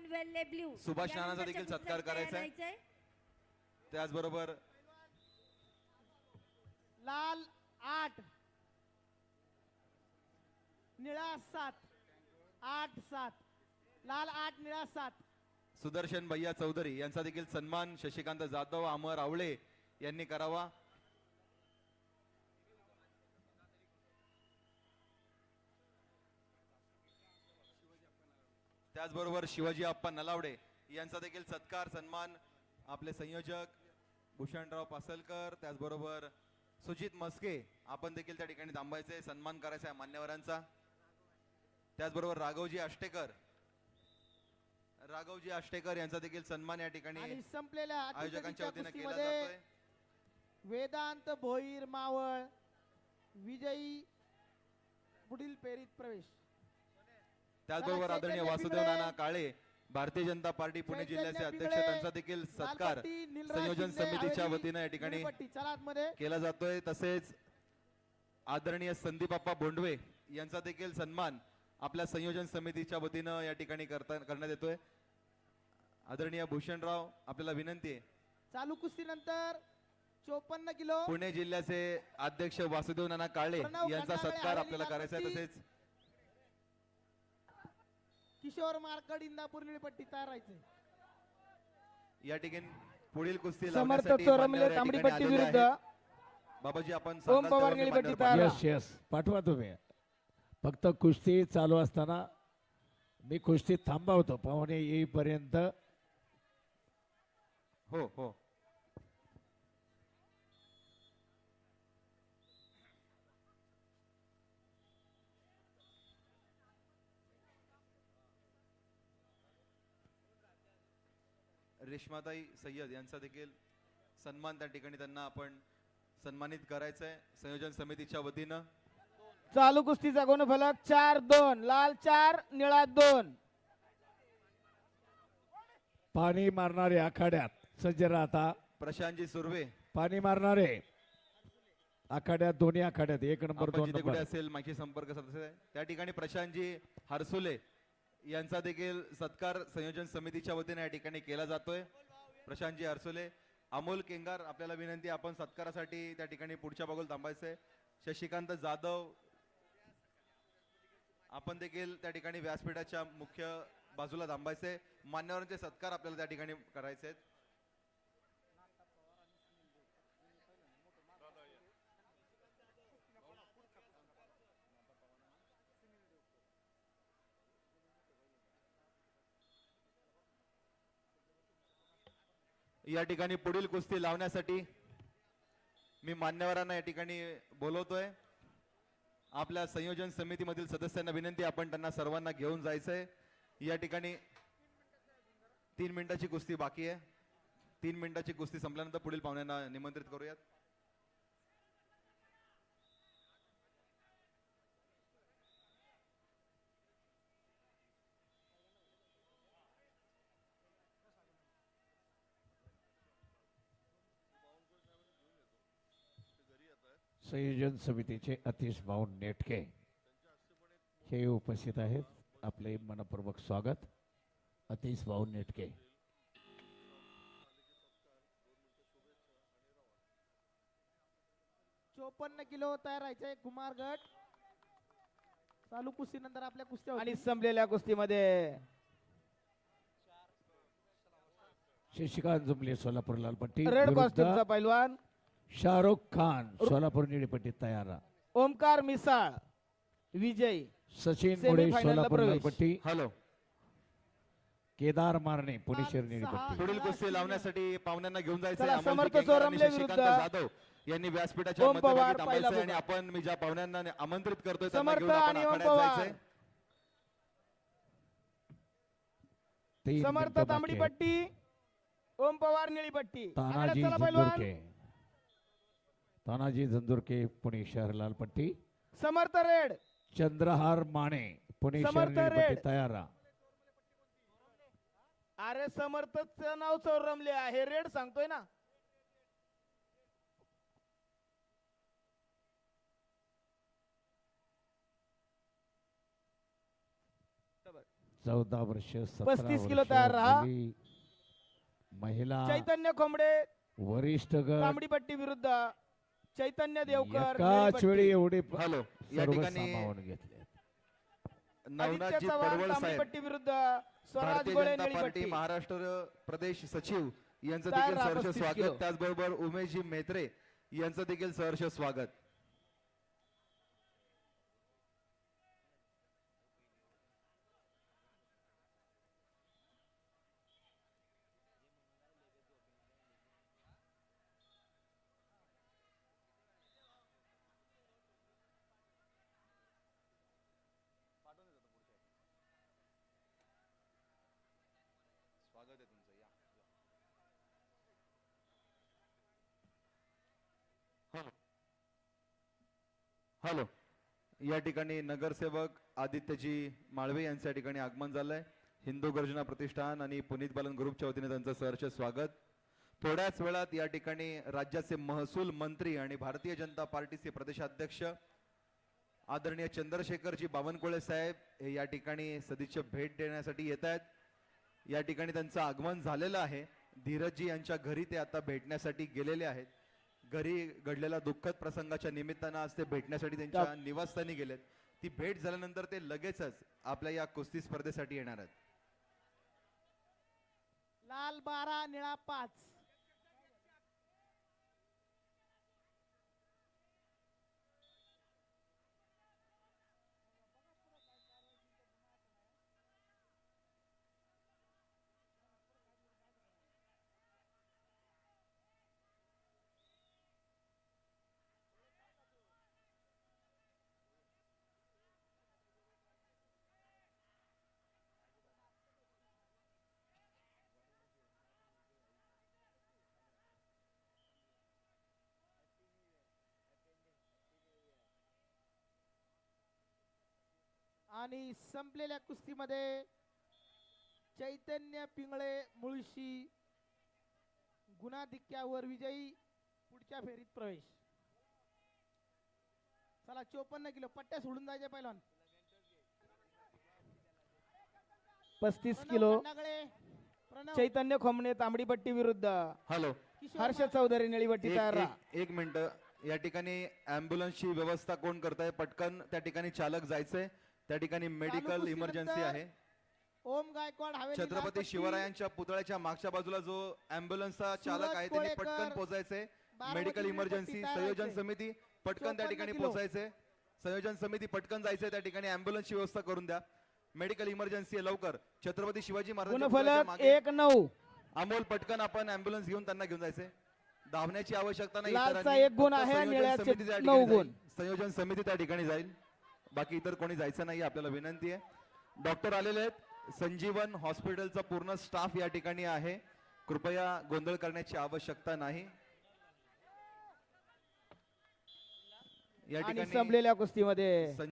सन्मान वेल्ले ब्ल्यू सुभाष नंबरच्या देखील सत्कार करायचा आहे. त्याचबरोबर लाल आठ निळा सात आठ सात लाल आठ निळा सात. सुदर्शन भैया चौधरी यांचा देखील सन्मान शशिकांत जाधव अमर आवळे यांनी करावा. त्याचबरोबर शिवाजी आप्पा नलावडे यांचा देखील सत्कार सन्मान आपले संयोजक भूषणराव पासलकर त्याचबरोबर सुजित मस्के आपण देखील त्या ठिकाणी थांबायचे सन्मान करायचा आहे मान्यवरांचा. त्याचबरोबर राघवजी आष्टेकर. राघवजी आष्टेकर यांचा देखील सन्मान या ठिकाणी संपलेल्या आयोजकांच्या वतीने केला जातोय. वेदांत भोईर मावळ विजयी पुढील फेरीत प्रवेश. त्याचबरोबर आदरणीय वासुदेव. नाना काळे भारतीय जनता पार्टी पुणे जिल्ह्याचे अध्यक्ष त्यांचा देखील सत्कार संयोजन समितीच्या वतीनं या ठिकाणी केला जातोय तसेच आदरणीय संदीप अप्पा बोंडवे यांचा देखील सन्मान आपल्या संयोजन समितीच्या वतीनं या ठिकाणी करता करण्यात येतोय आदरणीय भूषणराव आपल्याला विनंती आहे चालू कुस्ती नंतर चोपन्न किलो पुणे जिल्ह्याचे अध्यक्ष वासुदेव नाना काळे यांचा सत्कार आपल्याला करायचा आहे. तसेच किशोर मार्कड इंदापूर निळपट्टी तयार राहायचे या ठिकाणी पुढील कुस्ती समर्थ लावण्यासाठी चोरमले मान्यवर या तांबडी ठिकाणी पट्टी आलेले विरुद्ध. आहेत. बाबाजी आपण ओम सांगाल पवार तेव्हा मी निळीपट्टी मान्यवर. पाठवतो. यस यस पाठवा तुम्ही. फक्त कुस्ती चालू असताना मी कुस्ती थांबवतो पाहुणे येईपर्यंत. हो हो. रेश्माताई सय्यद यांचा देखील सन्मान त्या ठिकाणी त्यांना आपण सन्मानित करायचंय. संयोजन समितीच्या वतीनं. चालू कुस्तीचा गुणफलक चार दोन लाल चार निळा दोन. पाणी मारणारे आखाड्यात सज्ज राहता. प्रशांतजी सुर्वे. पाणी मारणारे आखाड्यात दोन्ही आखाड्यात एक नंबर आपण दोन जिथे कुठे नंबर असेल माझी संपर्क सदस्य आहे. त्या ठिकाणी प्रशांतजी हरसुले यांचा देखील सत्कार संयोजन समितीच्या वतीने या ठिकाणी केला जातोय. प्रशांतजी हरसुले अमोल केंगार आपल्याला विनंती आपण सत्कारासाठी त्या ठिकाणी पुढच्या बाजूला थांबायचंय. शशिकांत जाधव आपण देखील त्या ठिकाणी व्यासपीठाच्या मुख्य बाजूला थांबायचे मान्यवरांचे सत्कार आपल्याला त्या ठिकाणी करायचे आहेत या ठिकाणी पुढील कुस्ती लावण्यासाठी मी मान्यवरांना या ठिकाणी बोलवतोय. आपल्या संयोजन समितीमधील सदस्यांना विनंती आपण त्यांना सर्वांना घेऊन जायचंय. या ठिकाणी तीन मिनिटाची कुस्ती बाकी आहे. तीन मिनिटाची कुस्ती संपल्यानंतर पुढील पाहुण्यांना निमंत्रित करूयात. संयोजन समितीचे अतिश भाऊ नेटके हे उपस्थित आहेत. आपले मनपूर्वक स्वागत. अतिश भाऊ नेटके. चोपन्न किलो तयार राहायचे कुमार गट चालू कुस्ती नंतर आपल्या कुस्त्या आणि. संपलेल्या कुस्तीमध्ये शशिकांत जुमले सोलापूर लालपट्टी. रेड कॉस्ट्युमचा पैलवान. शाहरुख खान सोलापूर निळीपट्टी तयार ओमकार मिसाळ विजय सचिन ला सोलापूर प्रवेश. हॅलो केदार मारणे पुणे शहर. निळीपट्टी पुढील कुस्ती लावण्यासाठी पाहुण्यांना घेऊन जायचं चला, आहे. समर्थ आणि विरुद्ध जाधव यांनी व्यासपीठाच्या ओम पवार, मध्यभागी पहिला थांबायचं आणि भूभाग. आपण मी ज्या पाहुण्यांना आमंत्रित करतोय त्यांना समर्थ घेऊन आपण आणि ओम आखाड्यात पवार जायचंय तीन समर्थ मिनिटं तांबडी बाकी आहेत. पट्टी ओम पवार निळी पट्टी तानाजी चला पैलवान झंदुरके तानाजी झंदुरके पुणे शहर लालपट्टी समर्थ रेड चंद्रहार माने पुणे शहर समर्थ निळीपट्टी रेड. तयार अरे समर्थच नाव चौरमले आहे रेड सांगतोय ना चौदा वर्ष 35 किलो वर्ष तयार राहा. मुली, महिला चैतन्य खोमडे वरिष्ठ गट तांबडीपट्टी विरुद्ध चैतन्य देवकर एकाच. वेळी एवढे हॅलो या सर्व ठिकाणी सामावून घेतले आदित्य नवनाथजी चव्हाण पडवळ साहेब तांबडीपट्टी विरुद्ध स्वराज भारतीय गोळे जनता पार्टी निळीपट्टी महाराष्ट्र प्रदेश सचिव यांचं देखील 35 स्वागत किलो. त्याचबरोबर उमेशजी मेत्रे यांचं देखील सहर्ष स्वागत हॅलो. या ठिकाणी नगरसेवक आदित्यजी माळवे यांचं या ठिकाणी आगमन झालंय. हिंदू गर्जना प्रतिष्ठान आणि पुनीत बालन ग्रुपच्या वतीने त्यांचं सहर्ष स्वागत. थोड्याच वेळात या ठिकाणी राज्याचे महसूल मंत्री आणि भारतीय जनता पार्टीचे प्रदेशाध्यक्ष आदरणीय चंद्रशेखरजी बावनकुळे साहेब हे या ठिकाणी सदिच्छा भेट देण्यासाठी येत आहेत. या ठिकाणी त्यांचं आगमन झालेलं आहे. धीरजजी यांच्या घरी ते आता भेटण्यासाठी गेलेले आहेत. घरी घडलेल्या दुःखद प्रसंगाच्या निमित्तानं आज ते भेटण्यासाठी त्यांच्या निवासस्थानी गेलेत. ती भेट झाल्यानंतर ते लगेचच आपल्या या कुस्ती स्पर्धेसाठी येणार आहेत. लाल बारा निळा पाच. आणि संपलेल्या कुस्तीमध्ये चैतन्य पिंगळे मुळशी गुणाधिक्यावर विजयी पुढच्या फेरीत प्रवेश. चला चोपन्न किलो पट्ट्या सोडून जायचे पहिलवान पस्तीस किलो चैतन्य खोमणे तांबडीपट्टी विरुद्ध. हॅलो. हर्ष चौधरी निळीपट्टी एक तयार एक- एक मिनिट. या ठिकाणी अँब्युलन्सची व्यवस्था कोण करताय? पटकन त्या ठिकाणी चालक जायचंय. त्या ठिकाणी मेडिकल इमर्जन्सी आहे ओम गायकवाड हवेली छत्रपती शिवरायांच्या पुतळ्याच्या मागच्या बाजूला जो अँब्युलन्सचा चालक आहे त्यांनी पटकन पोहोचायचे मेडिकल इमर्जन्सी संयोजन. समिती पटकन त्या 54 ठिकाणी. पोहोचायचे संयोजन समिती पटकन जायचंय त्या ठिकाणी अँब्युलन्सची व्यवस्था करून द्या मेडिकल इमर्जन्सी आहे लवकर छत्रपती शिवाजी मागे एक नऊ अमोल पटकन आपण अँब्युलन्स घेऊन त्यांना घेऊन जायचे धावण्याची आवश्यकता नाही. एक गुण आहे, संयोजन समिती त्या ठिकाणी. जाईल. बाकी इतर कोणी जायचं नाही आपल्याला विनंती आहे. डॉक्टर आलेले आहेत. संजीवन हॉस्पिटलचा पूर्ण स्टाफ या ठिकाणी आहे. कृपया गोंधळ करण्याची आवश्यकता नाही. या ठिकाणी संपलेल्या कुस्तीमध्ये